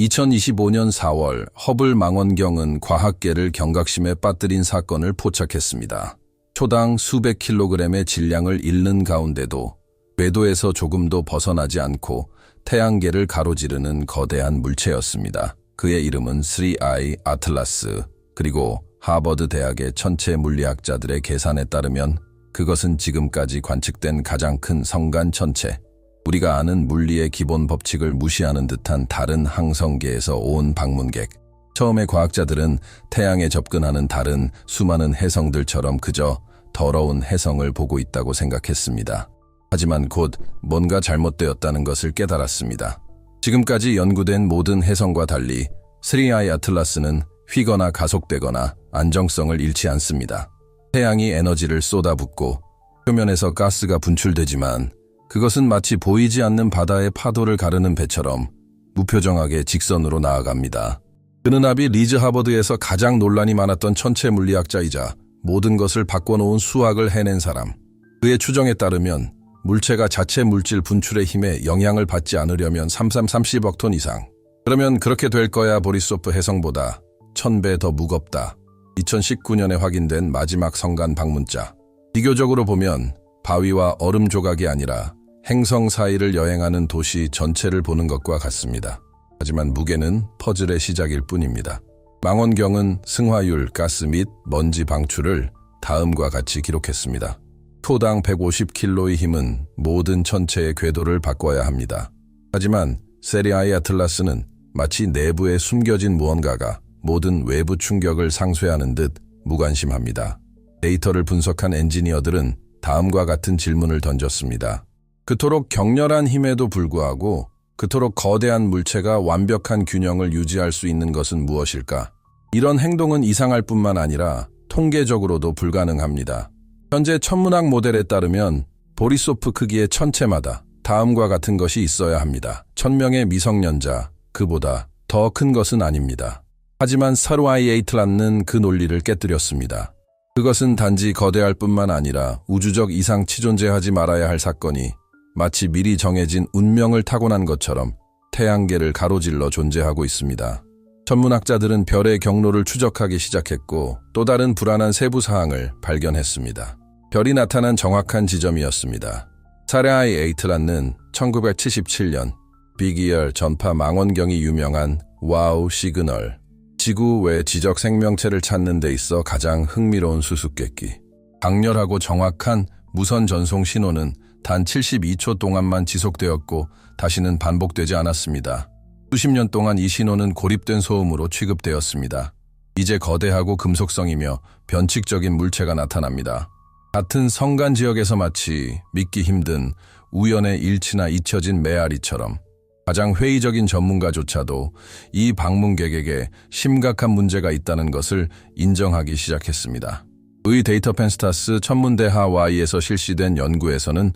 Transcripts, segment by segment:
2025년 4월 허블 망원경은 과학계를 경각심에 빠뜨린 사건을 포착했습니다. 초당 수백 킬로그램의 질량을 잃는 가운데도 궤도에서 조금도 벗어나지 않고 태양계를 가로지르는 거대한 물체였습니다. 그의 이름은 3I 아틀라스 그리고 하버드 대학의 천체 물리학자들의 계산에 따르면 그것은 지금까지 관측된 가장 큰 성간 천체, 우리가 아는 물리의 기본 법칙을 무시하는 듯한 다른 항성계에서 온 방문객. 처음에 과학자들은 태양에 접근하는 다른 수많은 해성들처럼 그저 더러운 해성을 보고 있다고 생각했습니다. 하지만 곧 뭔가 잘못되었다는 것을 깨달았습니다. 지금까지 연구된 모든 해성과 달리 3I 아틀라스는 휘거나 가속되거나 안정성을 잃지 않습니다. 태양이 에너지를 쏟아붓고 표면에서 가스가 분출되지만 그것은 마치 보이지 않는 바다의 파도를 가르는 배처럼 무표정하게 직선으로 나아갑니다. 그는 아비 리즈 하버드에서 가장 논란이 많았던 천체 물리학자이자 모든 것을 바꿔놓은 수학을 해낸 사람. 그의 추정에 따르면 물체가 자체 물질 분출의 힘에 영향을 받지 않으려면 3330억 톤 이상. 그러면 그렇게 될 거야 보리소프 해성보다 1000배 더 무겁다. 2019년에 확인된 마지막 성간 방문자. 비교적으로 보면 바위와 얼음 조각이 아니라 행성 사이를 여행하는 도시 전체를 보는 것과 같습니다. 하지만 무게는 퍼즐의 시작일 뿐입니다. 망원경은 승화율, 가스 및 먼지 방출을 다음과 같이 기록했습니다. 토당 150킬로의 힘은 모든 천체의 궤도를 바꿔야 합니다. 하지만 세리아의 아틀라스는 마치 내부에 숨겨진 무언가가 모든 외부 충격을 상쇄하는 듯 무관심합니다. 데이터를 분석한 엔지니어들은 다음과 같은 질문을 던졌습니다. 그토록 격렬한 힘에도 불구하고 그토록 거대한 물체가 완벽한 균형을 유지할 수 있는 것은 무엇일까? 이런 행동은 이상할 뿐만 아니라 통계적으로도 불가능합니다. 현재 천문학 모델에 따르면 보리소프 크기의 천체마다 다음과 같은 것이 있어야 합니다. 천명의 미성년자, 그보다 더 큰 것은 아닙니다. 하지만 사루아이 에이틀란는 그 논리를 깨뜨렸습니다. 그것은 단지 거대할 뿐만 아니라 우주적 이상 치 존재하지 말아야 할 사건이 마치 미리 정해진 운명을 타고난 것처럼 태양계를 가로질러 존재하고 있습니다. 천문학자들은 별의 경로를 추적하기 시작했고 또 다른 불안한 세부 사항을 발견했습니다. 별이 나타난 정확한 지점이었습니다. 사레아이 에이틀란는 1977년 비기열 전파 망원경이 유명한 와우 시그널, 지구 외 지적 생명체를 찾는 데 있어 가장 흥미로운 수수께끼. 강렬하고 정확한 무선 전송 신호는 단 72초 동안만 지속되었고 다시는 반복되지 않았습니다. 수십 년 동안 이 신호는 고립된 소음으로 취급되었습니다. 이제 거대하고 금속성이며 변칙적인 물체가 나타납니다. 같은 성간 지역에서 마치 믿기 힘든 우연의 일치나 잊혀진 메아리처럼 가장 회의적인 전문가조차도 이 방문객에게 심각한 문제가 있다는 것을 인정하기 시작했습니다. 의 데이터 펜스타스 천문대 하와이에서 실시된 연구에서는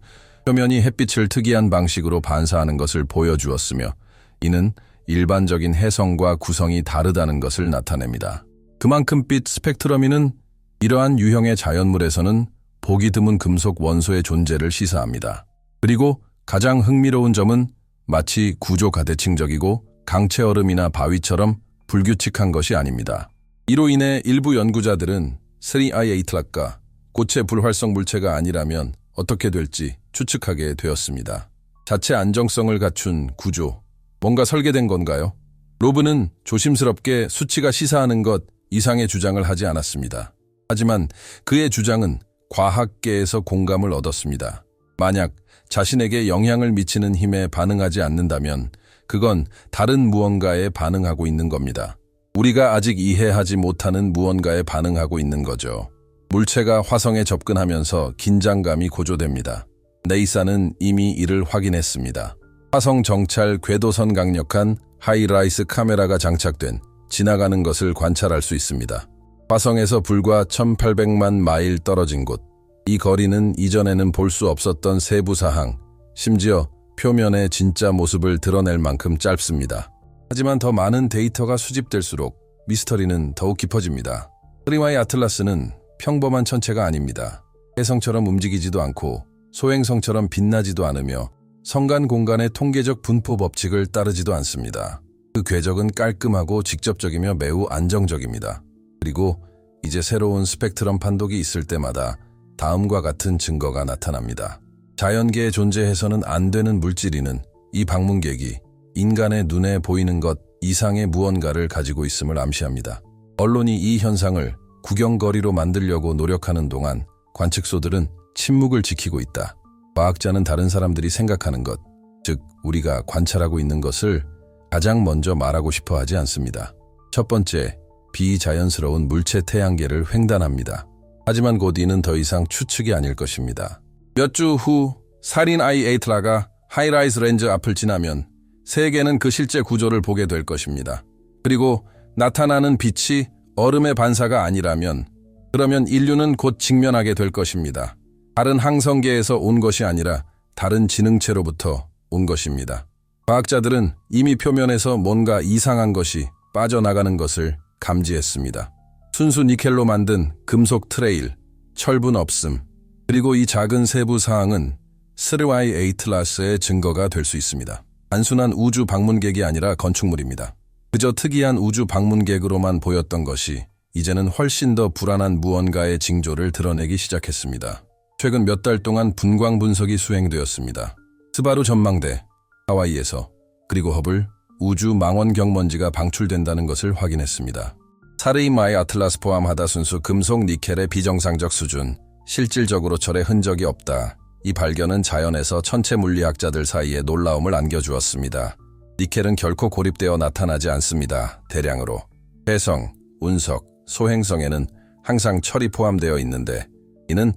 표면이 햇빛을 특이한 방식으로 반사하는 것을 보여주었으며 이는 일반적인 해성과 구성이 다르다는 것을 나타냅니다. 그만큼 빛 스펙트럼이는 이러한 유형의 자연물에서는 보기 드문 금속 원소의 존재를 시사합니다. 그리고 가장 흥미로운 점은 마치 구조 가 대칭적이고 강체 얼음이나 바위처럼 불규칙한 것이 아닙니다. 이로 인해 일부 연구자들은 3I 에이틀락과 고체 불활성 물체가 아니라면 어떻게 될지 추측하게 되었습니다. 자체 안정성을 갖춘 구조, 뭔가 설계된 건가요? 로브는 조심스럽게 수치가 시사하는 것 이상의 주장을 하지 않았습니다. 하지만 그의 주장은 과학계에서 공감을 얻었습니다. 만약 자신에게 영향을 미치는 힘에 반응하지 않는다면 그건 다른 무언가에 반응하고 있는 겁니다. 우리가 아직 이해하지 못하는 무언가에 반응하고 있는 거죠. 물체가 화성에 접근하면서 긴장감이 고조됩니다. 네이사는 이미 이를 확인했습니다. 화성 정찰 궤도선 강력한 하이라이스 카메라가 장착된 지나가는 것을 관찰할 수 있습니다. 화성에서 불과 1800만 마일 떨어진 곳. 이 거리는 이전에는 볼 수 없었던 세부 사항, 심지어 표면의 진짜 모습을 드러낼 만큼 짧습니다. 하지만 더 많은 데이터가 수집될수록 미스터리는 더욱 깊어집니다. 트리마이 아틀라스는 평범한 천체가 아닙니다. 해성처럼 움직이지도 않고 소행성처럼 빛나지도 않으며 성간 공간의 통계적 분포 법칙을 따르지도 않습니다. 그 궤적은 깔끔하고 직접적이며 매우 안정적입니다. 그리고 이제 새로운 스펙트럼 판독이 있을 때마다 다음과 같은 증거가 나타납니다. 자연계에 존재해서는 안 되는 물질이는 이 방문객이 인간의 눈에 보이는 것 이상의 무언가를 가지고 있음을 암시합니다. 언론이 이 현상을 구경거리로 만들려고 노력하는 동안 관측소들은 침묵을 지키고 있다. 과학자는 다른 사람들이 생각하는 것, 즉 우리가 관찰하고 있는 것을 가장 먼저 말하고 싶어 하지 않습니다. 첫 번째, 비자연스러운 물체 태양계를 횡단합니다. 하지만 곧 이는 더 이상 추측이 아닐 것입니다. 몇 주 후 살인 아이 에이트라가 하이라이즈 렌즈 앞을 지나면 세계는 그 실제 구조를 보게 될 것입니다. 그리고 나타나는 빛이 얼음의 반사가 아니라면 그러면 인류는 곧 직면하게 될 것입니다. 다른 항성계에서 온 것이 아니라 다른 지능체로부터 온 것입니다. 과학자들은 이미 표면에서 뭔가 이상한 것이 빠져나가는 것을 감지했습니다. 순수 니켈로 만든 금속 트레일, 철분 없음, 그리고 이 작은 세부 사항은 스르와이 에이틀라스의 증거가 될 수 있습니다. 단순한 우주 방문객이 아니라 건축물입니다. 그저 특이한 우주 방문객으로만 보였던 것이 이제는 훨씬 더 불안한 무언가의 징조를 드러내기 시작했습니다. 최근 몇 달 동안 분광 분석이 수행되었습니다. 스바루 전망대, 하와이에서 그리고 허블 우주 망원 경 먼지가 방출된다는 것을 확인했습니다. 사르이마의 아틀라스 포함 하다 순수 금속 니켈의 비정상적 수준, 실질적으로 철의 흔적이 없다. 이 발견은 자연에서 천체 물리학자들 사이에 놀라움을 안겨주었습니다. 니켈은 결코 고립되어 나타나지 않습니다. 대량으로. 해성, 운석, 소행성에는 항상 철이 포함되어 있는데 이는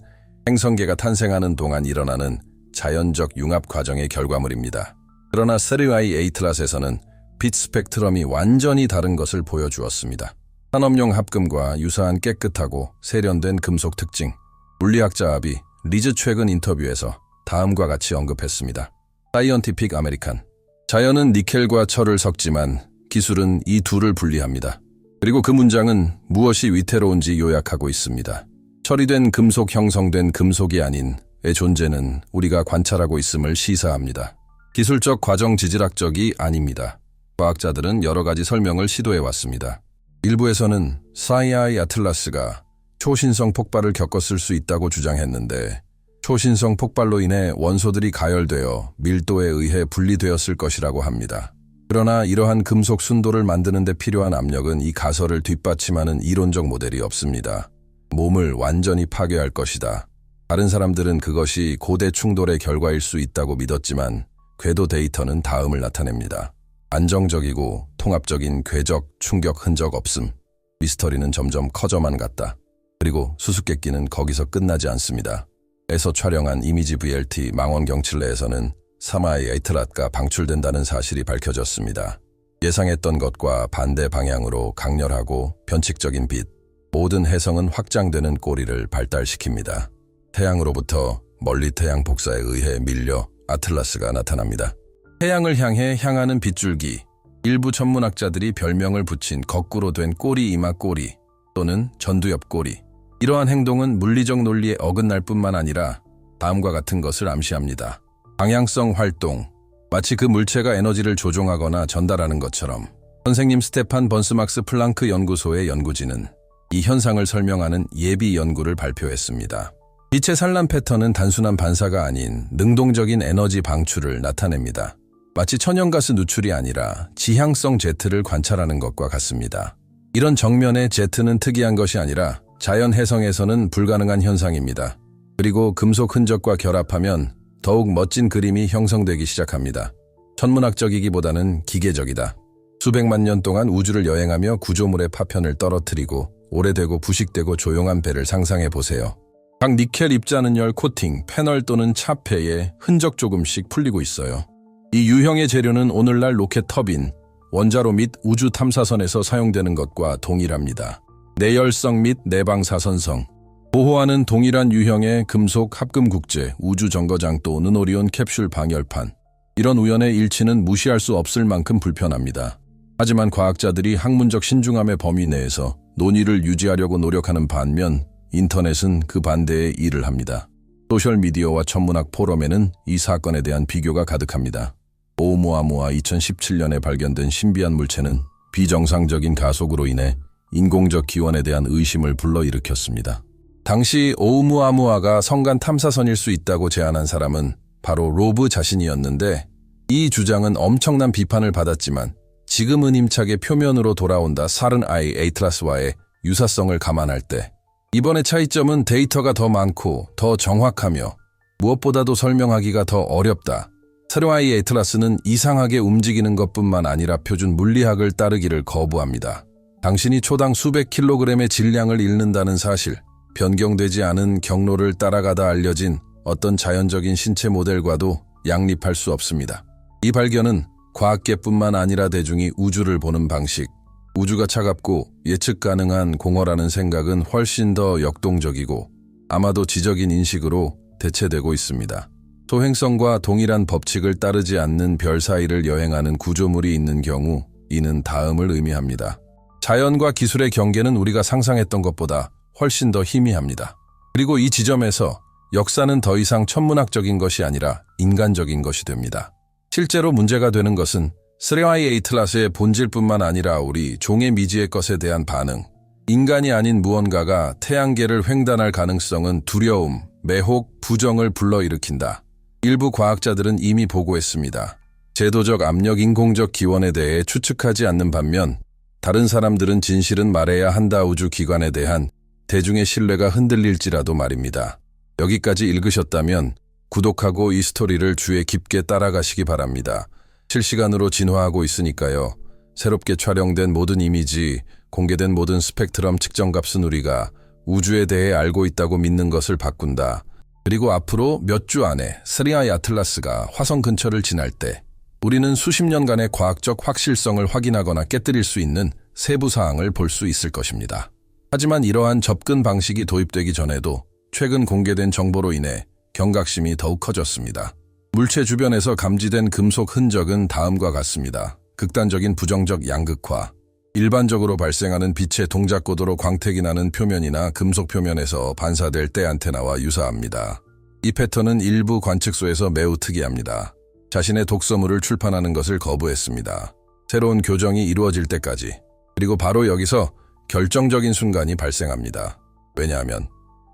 행성계가 탄생하는 동안 일어나는 자연적 융합 과정의 결과물입니다. 그러나 세르와이 에이틀라스에서는 빛 스펙트럼이 완전히 다른 것을 보여주었습니다. 산업용 합금과 유사한 깨끗하고 세련된 금속 특징. 물리학자 아비 리즈 최근 인터뷰에서 다음과 같이 언급했습니다. 사이언티픽 아메리칸. 자연은 니켈과 철을 섞지만 기술은 이 둘을 분리합니다. 그리고 그 문장은 무엇이 위태로운지 요약하고 있습니다. 처리된 금속 형성된 금속이 아닌 의 존재는 우리가 관찰하고 있음을 시사합니다. 기술적 과정 지질학적이 아닙니다. 과학자들은 여러 가지 설명을 시도해 왔습니다. 일부에서는 사이아이 아틀라스가 초신성 폭발을 겪었을 수 있다고 주장했는데 초신성 폭발로 인해 원소들이 가열되어 밀도에 의해 분리되었을 것이라고 합니다. 그러나 이러한 금속 순도를 만드는 데 필요한 압력은 이 가설을 뒷받침하는 이론적 모델이 없습니다. 몸을 완전히 파괴할 것이다. 다른 사람들은 그것이 고대 충돌의 결과일 수 있다고 믿었지만 궤도 데이터는 다음을 나타냅니다. 안정적이고 통합적인 궤적 충격 흔적 없음. 미스터리는 점점 커져만 갔다. 그리고 수수께끼는 거기서 끝나지 않습니다. 에서 촬영한 이미지 VLT 망원 경 칠레에서는 사마의 에이트랏가 방출된다는 사실이 밝혀졌습니다. 예상했던 것과 반대 방향으로 강렬하고 변칙적인 빛, 모든 해성은 확장되는 꼬리를 발달시킵니다. 태양으로부터 멀리 태양 복사에 의해 밀려 아틀라스가 나타납니다. 태양을 향해 향하는 빗줄기, 일부 천문학자들이 별명을 붙인 거꾸로 된 꼬리 이마 꼬리 또는 전두엽 꼬리. 이러한 행동은 물리적 논리에 어긋날 뿐만 아니라 다음과 같은 것을 암시합니다. 방향성 활동, 마치 그 물체가 에너지를 조종하거나 전달하는 것처럼 선생님 스테판 번스막스 플랑크 연구소의 연구진은 이 현상을 설명하는 예비 연구를 발표했습니다. 빛의 산란 패턴은 단순한 반사가 아닌 능동적인 에너지 방출을 나타냅니다. 마치 천연가스 누출이 아니라 지향성 제트를 관찰하는 것과 같습니다. 이런 정면의 제트는 특이한 것이 아니라 자연 해성에서는 불가능한 현상입니다. 그리고 금속 흔적과 결합하면 더욱 멋진 그림이 형성되기 시작합니다. 천문학적이기보다는 기계적이다. 수백만 년 동안 우주를 여행하며 구조물의 파편을 떨어뜨리고 오래되고 부식되고 조용한 배를 상상해 보세요. 각 니켈 입자는 열 코팅, 패널 또는 차폐에 흔적 조금씩 풀리고 있어요. 이 유형의 재료는 오늘날 로켓 터빈, 원자로 및 우주 탐사선에서 사용되는 것과 동일합니다. 내열성 및 내방사선성, 보호하는 동일한 유형의 금속 합금국제, 우주 정거장 또는 오리온 캡슐 방열판. 이런 우연의 일치는 무시할 수 없을 만큼 불편합니다. 하지만 과학자들이 학문적 신중함의 범위 내에서 논의를 유지하려고 노력하는 반면 인터넷은 그 반대의 일을 합니다. 소셜미디어와 천문학 포럼에는 이 사건에 대한 비교가 가득합니다. 오umu아무아 2017년에 발견된 신비한 물체는 비정상적인 가속으로 인해 인공적 기원에 대한 의심을 불러일으켰습니다. 당시 오umu아무아가 성간 탐사선일 수 있다고 제안한 사람은 바로 로브 자신이었는데 이 주장은 엄청난 비판을 받았지만 지금은 임차게 표면으로 돌아온다 사른 아이 에이트라스와의 유사성을 감안할 때 이번의 차이점은 데이터가 더 많고 더 정확하며 무엇보다도 설명하기가 더 어렵다. 사르아이 에이트라스는 이상하게 움직이는 것뿐만 아니라 표준 물리학을 따르기를 거부합니다. 당신이 초당 수백 킬로그램의 질량을 잃는다는 사실, 변경되지 않은 경로를 따라가다 알려진 어떤 자연적인 신체 모델과도 양립할 수 없습니다. 이 발견은 과학계뿐만 아니라 대중이 우주를 보는 방식, 우주가 차갑고 예측 가능한 공허라는 생각은 훨씬 더 역동적이고 아마도 지적인 인식으로 대체되고 있습니다. 소행성과 동일한 법칙을 따르지 않는 별 사이를 여행하는 구조물이 있는 경우 이는 다음을 의미합니다. 자연과 기술의 경계는 우리가 상상했던 것보다 훨씬 더 희미합니다. 그리고 이 지점에서 역사는 더 이상 천문학적인 것이 아니라 인간적인 것이 됩니다. 실제로 문제가 되는 것은 스레와이 에이틀라스의 본질뿐만 아니라 우리 종의 미지의 것에 대한 반응, 인간이 아닌 무언가가 태양계를 횡단할 가능성은 두려움, 매혹, 부정을 불러일으킨다. 일부 과학자들은 이미 보고했습니다. 제도적 압력, 인공적 기원에 대해 추측하지 않는 반면 다른 사람들은 진실은 말해야 한다 우주 기관에 대한 대중의 신뢰가 흔들릴지라도 말입니다. 여기까지 읽으셨다면 구독하고 이 스토리를 주에 깊게 따라가시기 바랍니다. 실시간으로 진화하고 있으니까요. 새롭게 촬영된 모든 이미지, 공개된 모든 스펙트럼 측정값은 우리가 우주에 대해 알고 있다고 믿는 것을 바꾼다. 그리고 앞으로 몇 주 안에 스리아이 아틀라스가 화성 근처를 지날 때 우리는 수십 년간의 과학적 확실성을 확인하거나 깨뜨릴 수 있는 세부 사항을 볼 수 있을 것입니다. 하지만 이러한 접근 방식이 도입되기 전에도 최근 공개된 정보로 인해 경각심이 더욱 커졌습니다. 물체 주변에서 감지된 금속 흔적은 다음과 같습니다. 극단적인 부정적 양극화, 일반적으로 발생하는 빛의 동작 고도로 광택이 나는 표면이나 금속 표면에서 반사될 때 안테나와 유사합니다. 이 패턴은 일부 관측소에서 매우 특이합니다. 자신의 독서물을 출판하는 것을 거부했습니다. 새로운 교정이 이루어질 때까지. 그리고 바로 여기서 결정적인 순간이 발생합니다. 왜냐하면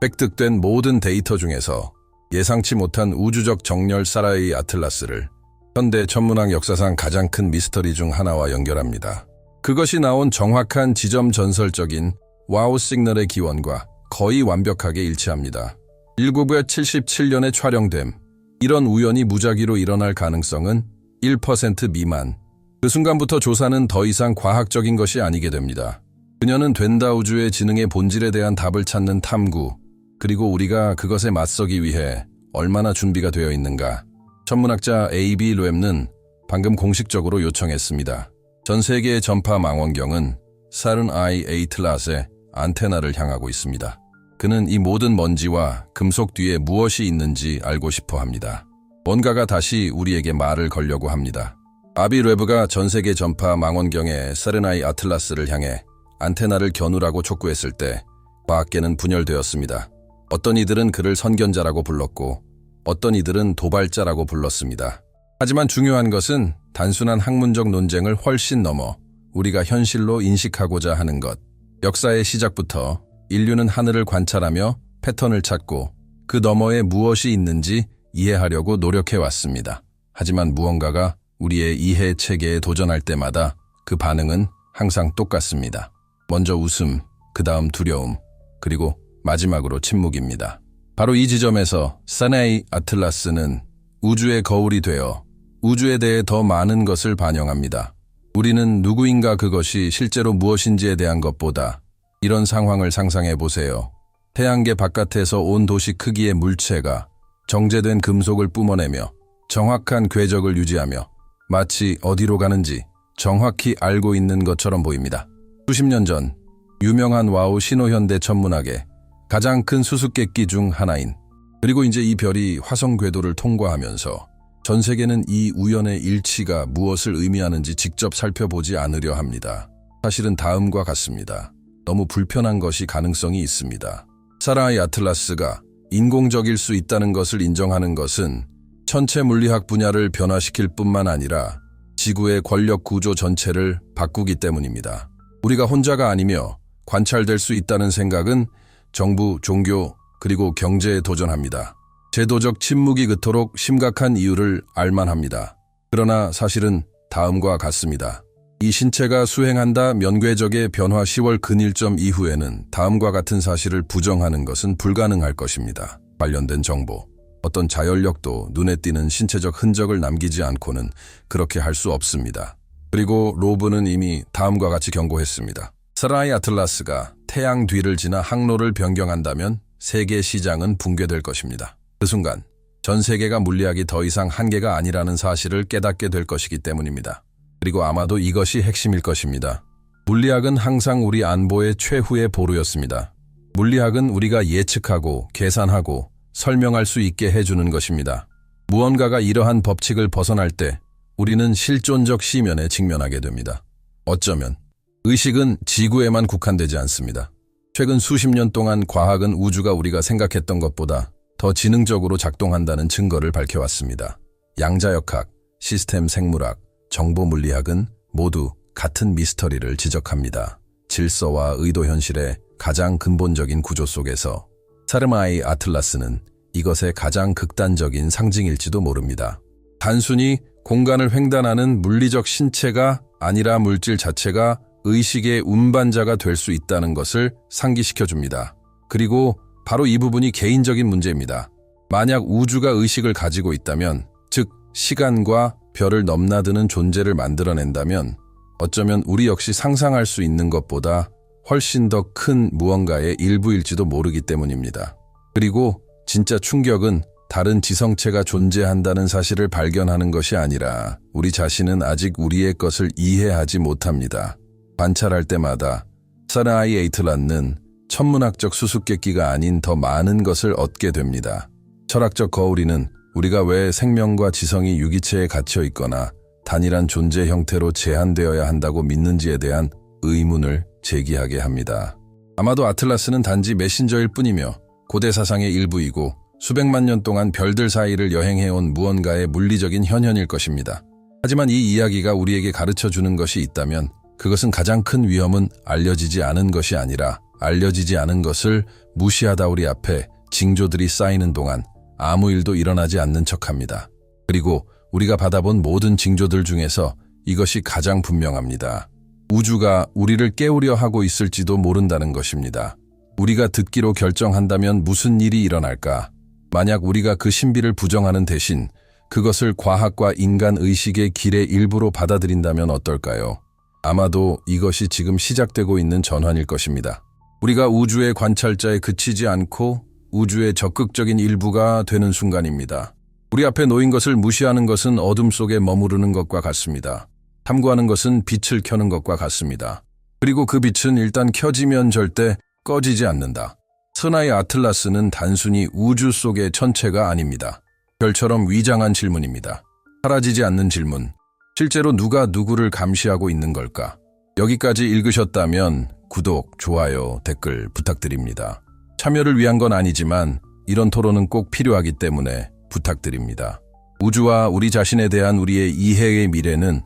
획득된 모든 데이터 중에서 예상치 못한 우주적 정렬 사라이 아틀라스를 현대 천문학 역사상 가장 큰 미스터리 중 하나와 연결합니다. 그것이 나온 정확한 지점 전설적인 와우 시그널의 기원과 거의 완벽하게 일치합니다. 1977년에 촬영됨. 이런 우연이 무작위로 일어날 가능성은 1% 미만. 그 순간부터 조사는 더 이상 과학적인 것이 아니게 됩니다. 그녀는 된다 우주의 지능의 본질에 대한 답을 찾는 탐구, 그리고 우리가 그것에 맞서기 위해 얼마나 준비가 되어 있는가. 천문학자 A.B. 랩는 방금 공식적으로 요청했습니다. 전 세계의 전파 망원경은 사른 아이 에이틀라스의 안테나를 향하고 있습니다. 그는 이 모든 먼지와 금속 뒤에 무엇이 있는지 알고 싶어 합니다. 뭔가가 다시 우리에게 말을 걸려고 합니다. 아비 랩브가 전 세계 전파 망원경의 사르나이 아틀라스를 향해 안테나를 겨누라고 촉구했을 때 과학계는 분열되었습니다. 어떤 이들은 그를 선견자라고 불렀고 어떤 이들은 도발자라고 불렀습니다. 하지만 중요한 것은 단순한 학문적 논쟁을 훨씬 넘어 우리가 현실로 인식하고자 하는 것. 역사의 시작부터 인류는 하늘을 관찰하며 패턴을 찾고 그 너머에 무엇이 있는지 이해하려고 노력해 왔습니다. 하지만 무언가가 우리의 이해 체계에 도전할 때마다 그 반응은 항상 똑같습니다. 먼저 웃음, 그 다음 두려움, 그리고 마지막으로 침묵입니다. 바로 이 지점에서 사네이 아틀라스는 우주의 거울이 되어 우주에 대해 더 많은 것을 반영합니다. 우리는 누구인가 그것이 실제로 무엇인지에 대한 것보다 이런 상황을 상상해 보세요. 태양계 바깥에서 온 도시 크기의 물체가 정제된 금속을 뿜어내며 정확한 궤적을 유지하며 마치 어디로 가는지 정확히 알고 있는 것처럼 보입니다. 수십 년 전 유명한 와우 신호현대 천문학의 가장 큰 수수께끼 중 하나인 그리고 이제 이 별이 화성 궤도를 통과하면서 전 세계는 이 우연의 일치가 무엇을 의미하는지 직접 살펴보지 않으려 합니다. 사실은 다음과 같습니다. 너무 불편한 것이 가능성이 있습니다. 사라의 아틀라스가 인공적일 수 있다는 것을 인정하는 것은 천체 물리학 분야를 변화시킬 뿐만 아니라 지구의 권력 구조 전체를 바꾸기 때문입니다. 우리가 혼자가 아니며 관찰될 수 있다는 생각은 정부, 종교, 그리고 경제에 도전합니다. 제도적 침묵이 그토록 심각한 이유를 알만합니다. 그러나 사실은 다음과 같습니다. 이 신체가 수행한다 면괴적의 변화 10월 근일점 이후에는 다음과 같은 사실을 부정하는 것은 불가능할 것입니다. 관련된 정보. 어떤 자연력도 눈에 띄는 신체적 흔적을 남기지 않고는 그렇게 할 수 없습니다. 그리고 로브는 이미 다음과 같이 경고했습니다. 사라이 아틀라스가 태양 뒤를 지나 항로를 변경한다면 세계 시장은 붕괴될 것입니다. 그 순간 전 세계가 물리학이 더 이상 한계가 아니라는 사실을 깨닫게 될 것이기 때문입니다. 그리고 아마도 이것이 핵심일 것입니다. 물리학은 항상 우리 안보의 최후의 보루였습니다. 물리학은 우리가 예측하고 계산하고 설명할 수 있게 해주는 것입니다. 무언가가 이러한 법칙을 벗어날 때 우리는 실존적 시면에 직면하게 됩니다. 어쩌면 의식은 지구에만 국한되지 않습니다. 최근 수십 년 동안 과학은 우주가 우리가 생각했던 것보다 더 지능적으로 작동한다는 증거를 밝혀왔습니다. 양자역학, 시스템 생물학, 정보 물리학은 모두 같은 미스터리를 지적합니다. 질서와 의도 현실의 가장 근본적인 구조 속에서 사르마이 아틀라스는 이것의 가장 극단적인 상징일지도 모릅니다. 단순히 공간을 횡단하는 물리적 신체가 아니라 물질 자체가 의식의 운반자가 될 수 있다는 것을 상기시켜 줍니다. 그리고 바로 이 부분이 개인적인 문제입니다. 만약 우주가 의식을 가지고 있다면, 즉, 시간과 별을 넘나드는 존재를 만들어낸다면, 어쩌면 우리 역시 상상할 수 있는 것보다 훨씬 더 큰 무언가의 일부일지도 모르기 때문입니다. 그리고 진짜 충격은 다른 지성체가 존재한다는 사실을 발견하는 것이 아니라 우리 자신은 아직 우리의 것을 이해하지 못합니다. 관찰할 때마다 사라이 에이틀란는 천문학적 수수께끼가 아닌 더 많은 것을 얻게 됩니다. 철학적 거울이는 우리가 왜 생명과 지성이 유기체에 갇혀 있거나 단일한 존재 형태로 제한되어야 한다고 믿는지에 대한 의문을 제기하게 합니다. 아마도 아틀라스는 단지 메신저일 뿐이며 고대 사상의 일부이고 수백만 년 동안 별들 사이를 여행해온 무언가의 물리적인 현현일 것입니다. 하지만 이 이야기가 우리에게 가르쳐 주는 것이 있다면 그것은 가장 큰 위험은 알려지지 않은 것이 아니라 알려지지 않은 것을 무시하다 우리 앞에 징조들이 쌓이는 동안 아무 일도 일어나지 않는 척합니다. 그리고 우리가 받아본 모든 징조들 중에서 이것이 가장 분명합니다. 우주가 우리를 깨우려 하고 있을지도 모른다는 것입니다. 우리가 듣기로 결정한다면 무슨 일이 일어날까? 만약 우리가 그 신비를 부정하는 대신 그것을 과학과 인간 의식의 길의 일부로 받아들인다면 어떨까요? 아마도 이것이 지금 시작되고 있는 전환일 것입니다. 우리가 우주의 관찰자에 그치지 않고 우주의 적극적인 일부가 되는 순간입니다. 우리 앞에 놓인 것을 무시하는 것은 어둠 속에 머무르는 것과 같습니다. 탐구하는 것은 빛을 켜는 것과 같습니다. 그리고 그 빛은 일단 켜지면 절대 꺼지지 않는다. 선하의 아틀라스는 단순히 우주 속의 천체가 아닙니다. 별처럼 위장한 질문입니다. 사라지지 않는 질문. 실제로 누가 누구를 감시하고 있는 걸까? 여기까지 읽으셨다면 구독, 좋아요, 댓글 부탁드립니다. 참여를 위한 건 아니지만 이런 토론은 꼭 필요하기 때문에 부탁드립니다. 우주와 우리 자신에 대한 우리의 이해의 미래는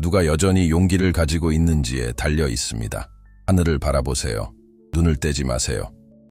누가 여전히 용기를 가지고 있는지에 달려 있습니다. 하늘을 바라보세요. 눈을 떼지 마세요.